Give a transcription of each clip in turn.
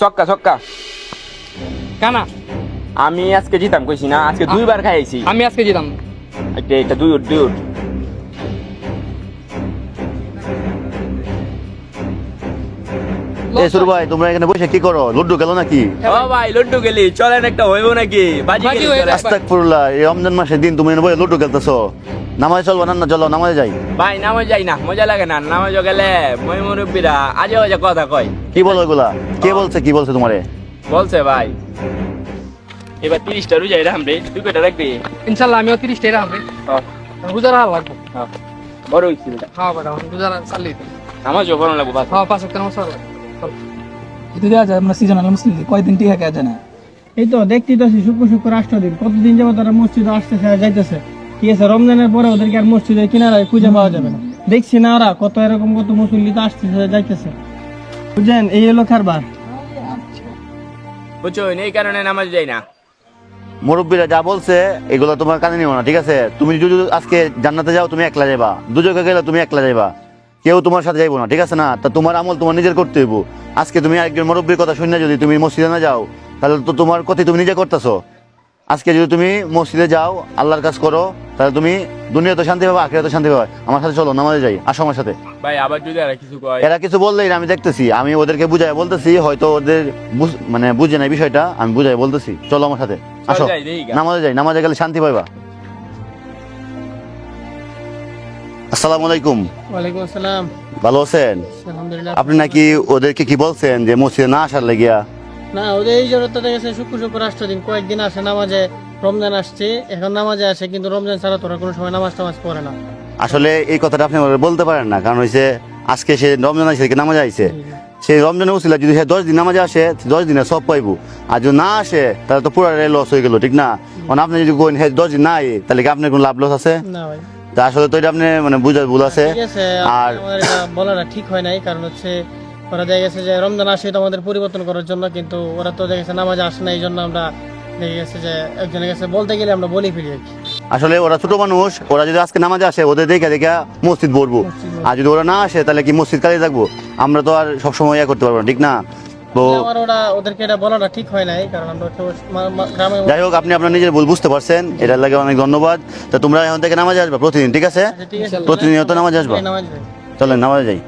ছক্কা ছক্কা। কানা। আমি আজকে জিতাম কইছি না? আজকে দুইবার খাইছি। আমি আজকে জিতাম। এটা এটা দুই উঠ দুই উঠ। এ সুর ভাই তোমরা এখানে বসে কি করো? লুড্ডু গেল নাকি? ও ভাই লড্ডু গেলি চলেন একটা হইব নাকি? বাজি বাজি গেলি চলেন। গেছে। আস্তাকফিরুল্লাহ এই রমজান মাসের দিন তুমি এখানে বসে লুড্ডু খেলতেছো। নামাজে চলবো না না চলো নামাজে যাই। ভাই নামাজ যাই না মজা লাগে না। নামাজ গেলে মই মুরব্বীরা আজে বাজে কথা কয়। কি বলো এগুলা? কে বলছে কি বলছে তোমারে? বলছে ভাই। এবার তিরিশটা রুজা তুই কয়টা রাখবি? ইনশাল্লাহ আমিও তিরিশ টাকা হবে গুজার হাল লাগবো। হ্যাঁ, বড় হ্যাঁ বেটা গুজার চালিয়ে নামাজও পড়ানো লাগবো হ্যাঁ পাঁচ একটা মশলা এটা দেওয়া যায় আমরা সিজনাল মুসলিম কয়দিন টিকা কে জানে? এই তো দেখতেই তো আছি শুক্র শুক্র রাষ্ট্র দিন কতদিন যাব তারা মসজিদে আসতেছে আর যাইতেছে। ঠিক আছে রমজানের পরে ওদেরকে আর মসজিদের কিনারায় খুঁজে পাওয়া যাবে না। দেখছি না ওরা কত এরকম কত মুসল্লি তো আসতেছে যাইতেছে। বুঝলেন এই হলো কারবার বুঝছ এই কারণে নামাজ যাই না। মুরব্বীরা যা বলছে এগুলো তোমার কানে নিও না ঠিক আছে? তুমি যদি আজকে জান্নাতে যাও তুমি একলা যাবা দুজকে গেলে তুমি একলা যাবা কেউ তোমার সাথে যাইবো না ঠিক আছে না? তা তোমার আমল তোমার নিজের করতে হইব। আজকে তুমি আরেকজন মুরব্বীর কথা শুনে যদি তুমি মসজিদে না যাও তাহলে তো তোমার কথাই তুমি নিজে করতেছো। আজকে যদি তুমি মসজিদে যাও আল্লাহর কাজ করো তাহলে তুমি দুনিয়াতে শান্তি পাবা আখেরাতে শান্তি পাবা। আমার সাথে চলো নামাজে যাই আসো আমার সাথে। ভাই আবার যদি আর কিছু কয়? এরা কিছু বললেই না আমি দেখতেছি। আমি ওদেরকে বুঝাই বলতেছি হয়তো ওদের মানে বুঝে নাই বিষয়টা আমি বুঝাই বলতেছি। চলো আমার সাথে আসো। নামাজে যাই নামাজে গেলে শান্তি পাইবা। আসসালামু আলাইকুম। ওয়ালাইকুম আসসালাম। ভালো আছেন? আলহামদুলিল্লাহ। আপনি নাকি ওদেরকে কি বলছেন যে মসজিদে না আসার লাগিয়া? না ওদের এই জন্য শুক্র শুক্র কয়েকদিন আসে নামাজে রমজান আসছে এখন নামাজে আসে কিন্তু রমজান ছাড়া তোরা কোনো সময় নামাজ টামাজ পড়ে না। আসলে এই কথাটা আপনি বলতে পারেন না কারণ আজকে সে রমজান নামাজে আইছে? সেই উচিলা যদি সে দশ দিন নামাজে আসে দশ দিনে সব পাইবো। আর যদি না আসে তাহলে তো পুরো লস হয়ে গেল ঠিক না? আপনি যদি কোন দশ দিন না আয় তাহলে কি আপনার কোনো লাভ লস আছে? না ভাই। তা আসলে তো এটা আপনি মানে বুঝার ভুল আছে। আর বলাটা ঠিক হয় নাই কারণ হচ্ছে ওরা দেখা গেছে যে রমজান আসে তো আমাদের পরিবর্তন করার জন্য কিন্তু ওরা তো দেখা গেছে নামাজ আসে না এই জন্য আমরা দেখা গেছে যে একজনের কাছে বলতে গেলে আমরা বলি ফেলি আর কি। আসলে ওরা ছোট মানুষ ওরা যদি আজকে নামাজে আসে ওদের দেখে দেখে মসজিদ পড়ব আর যদি ওরা না আসে তাহলে কি মসজিদ কাজে থাকব? আমরা তো আর সবসময় ইয়ে করতে পারব না ঠিক না? তো আমার ওরা ওদেরকে এটা বলাটা ঠিক হয় নাই কারণ আমরা তো মা- মা- গ্রামে যাই হোক আপনি আপনার নিজের ভুল বুঝতে পারছেন। এটার লাগে অনেক ধন্যবাদ। তা তোমরা এখন থেকে নামাজে আসবা প্রতিদিন ঠিক আছে? আচ্ছা, প্রতিনিয়ত নামাজে আসবা। চলেন নামাজে যাই।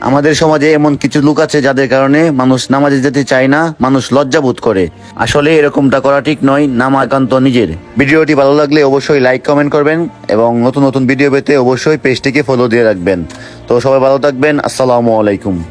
আমাদের সমাজে এমন কিছু লোক আছে যাদের কারণে মানুষ নামাজে যেতে চায় না মানুষ লজ্জা বোধ করে। আসলে এরকমটা করা ঠিক নয় নামাজ একান্ত নিজের। ভিডিওটি ভালো লাগলে অবশ্যই লাইক কমেন্ট করবেন এবং নতুন নতুন ভিডিও পেতে অবশ্যই পেজটিকে ফলো দিয়ে রাখবেন। তো সবাই ভালো থাকবেন আসসালামু আলাইকুম।